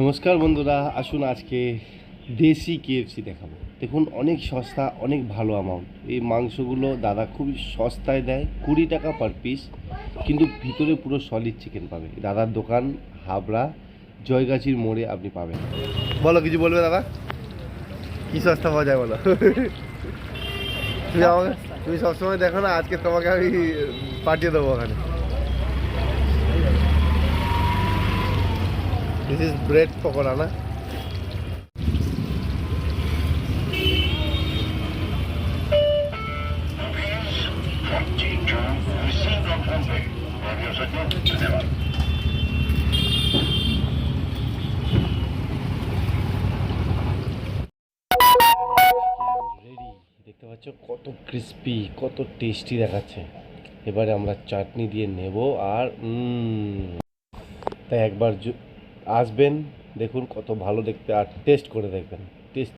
নমস্কার বন্ধুরা, আসুন আজকে দেশি কেএফসি দেখাবো। দেখুন, অনেক সস্তা, অনেক ভালো অ্যামাউন্ট এই মাংসগুলো দাদা খুবই সস্তায় দেয়, কুড়ি টাকা পার পিস কিন্তু ভিতরে পুরো সলিড চিকেন পাবে। দাদার দোকান, হাবড়া, জয়গাছির মোড়ে আপনি পাবেন। বলো, কিছু বলবে দাদা? কি সস্তা পাওয়া যায় বলো? তুমি আমাকে তুমি সবসময় দেখো না, আজকে তোমাকে আমি পাঠিয়ে দেবো ওখানে। দিস ইজ ব্রেড পকোড়া না দেখতে কত ক্রিস্পি কত টেস্টি দেখাচ্ছে। এবারে আমরা চাটনি দিয়ে নেব আর তাই একবার আসবেন দেখুন কত ভালো দেখতে আর টেস্ট করে দেখবেন।